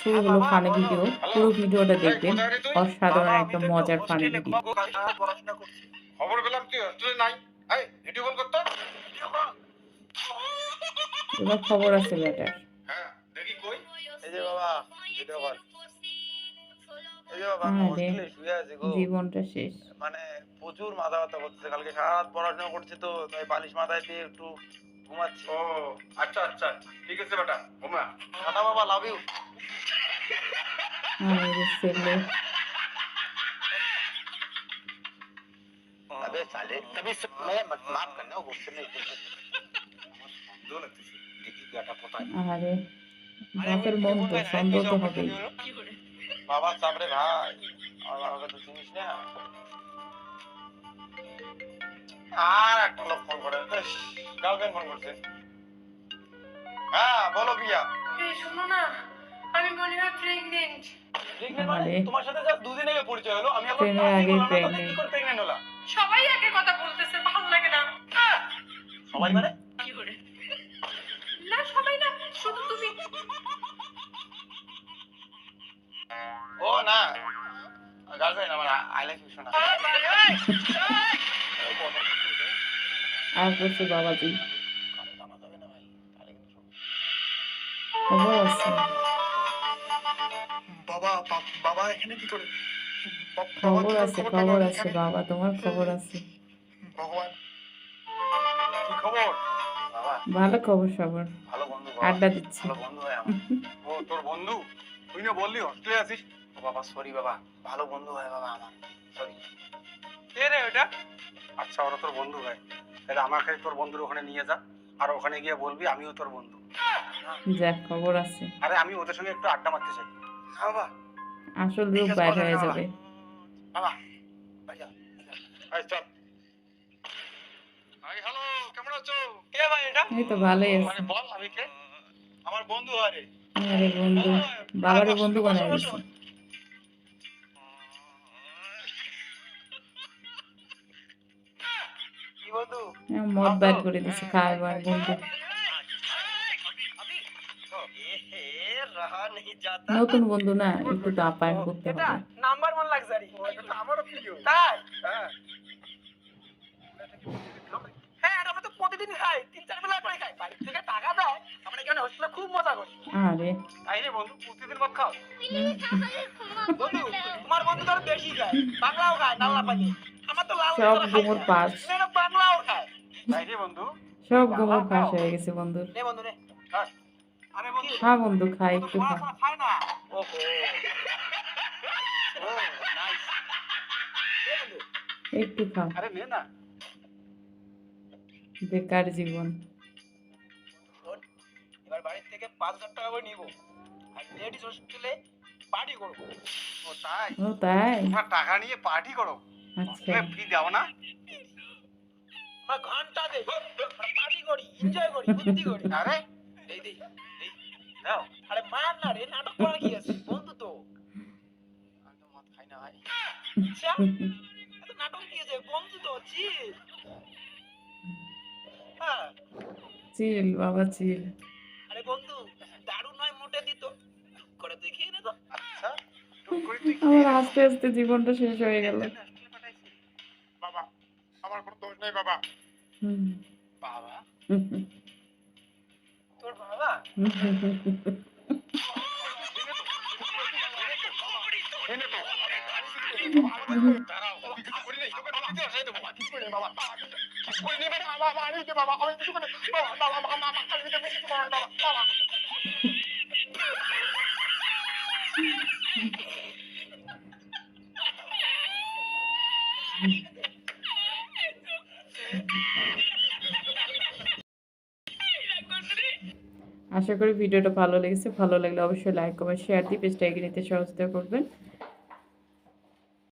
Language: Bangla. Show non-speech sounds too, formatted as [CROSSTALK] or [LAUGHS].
শুরু হলো ফানি ভিডিও পুরো ভিডিওটা দেখবেন। অসাধারণ একটা মজার ফানি ভিডিও খবর পেলাম নাই এই ভিডিও কল করতো এবার খবর আছে হ্যাঁ দেখি কই এই যে বাবা ভিডিও কল জীবনটা শেষ। মানে প্রচুর মাথা ব্যথা করতেছে। কালকে সারা রাত পড়াশোনা করছে তো, তাই বালিশ মাথায় দিয়ে একটু ঘুমাচ্ছি ও আচ্ছা আচ্ছা ঠিক আছে বেটা ঘুমা টাটা বাবা লাভ ইউ আর এই যে ছেলে अबे साले तभी से मैं माफ करना गुस्से में দো লাগতেছে দেখি গাটা কোথায় আরে বাপের মন তো সন্দেহ তো হবেই বাবা চাপড়ে ভাই আর বাবাকে তো চিনিস না আর একটা লোক ফোন করে গার্লফ্রেন্ড ফোন করছে। হ্যাঁ বলো প্রিয়া। শোনো না আমি মনে হয় প্রেগনেন্ট মানে? আরে। তোমার সাথে যা দুদিন আগে পরিচয় হলো। আমি ট্রেনের কি করে প্রেগনেন্ট হলাম? সবাই একে কথা বলতেছে ভালো লাগে না। সবাই মানে? না সবাই না শুধু তুমি। ও না। গার্লফ্রেন্ড আমার আই লাইক ইউ শোনা। আর বাবাজি। বাবা বা- বাবা এখানে কি করে? খবর তোমার আছে খবর আছে বাবা তোমার খবর আছে। ভগবান কি খবর? বাবা। ভালো খবর সবার। বন্ধু আড্ডা দিচ্ছি। ভালো বন্ধু হয়। আমার তোর বন্ধু? তুই না বললি হোস্টেলে আছিস? বাবা সরি বাবা। ভালো বন্ধু হয় বাবা আমার। সরি কে রে ওটা? আচ্ছা ওরা তোর বন্ধু হয়। তাহলে আমাকে তোর বন্ধুর ওখানে নিয়ে যা আর ওখানে গিয়ে বলবি আমিও তোর বন্ধু। যাক খবর আছে। আরে আমি ওদের সঙ্গে একটু আড্ডা মারতে চাই। হ্যাঁ বাবা। আসল রূপ বাইর হয়ে যাবে। বাবা। চল। আই হ্যালো কেমন আছো? কে ভাই এটা? এই তো ভালোই আছে। মানে বল আমি কে? আমার বন্ধু আরে। আরে বন্ধু বাবারে বন্ধু বানাই কি বন্ধু? হ্যাঁ, আচ্ছা, মদ বাদ করে দিছে খাবার বন্ধু। আচ্ছা, নতুন বন্ধু না একটু তো করতে হবে। হ্যাঁ, প্রতিদিন করে খাই। থেকে টাকা দেয় আমরা খুব মজা করি। তাই রে বন্ধু প্রতিদিন খাও। [LAUGHS] তোমার বন্ধু বেশি বাংলাও খায় আমার তো লাল সব সব গোবর হয়ে গেছে বন্ধু। বন্ধু একটু একটু বেকার জীবন। থেকে পাঁচ হাজার টাকা করে আর পার্টি ও তাই? টাকা নিয়ে পার্টি করো। আচ্ছা। ফ্রি দাও না? আমরা ঘণ্টা দেই পার্টি করি এনজয় করি বুদ্ধি করি। আরে দেই দেই দেই দাও। আরে মার না রে নাটক করা কি আছে? বন্ধু তো। আমি তো মদ খাই না ভাই আচ্ছা এত নাটক কি আছে? বন্ধু তো চিল। হ্যাঁ। চিল বাবা চিল। আরে বন্ধু দারু নয় মোটে দিত টুক করে দেখিয়ে নে তো। আচ্ছা টুক করে তুই আমার আস্তে আস্তে জীবনটা শেষ হয়ে গেল। আমার কোনো দোষ নেই বাবা। হুম। বাবা? তোর বাবা? এনে তো আশা করি ভিডিওটা ভালো লেগেছে, ভালো লাগলে অবশ্যই লাইক কমেন্ট শেয়ার দিয়ে পেজটা এগিয়ে নিতে সহযোগিতা করবেন।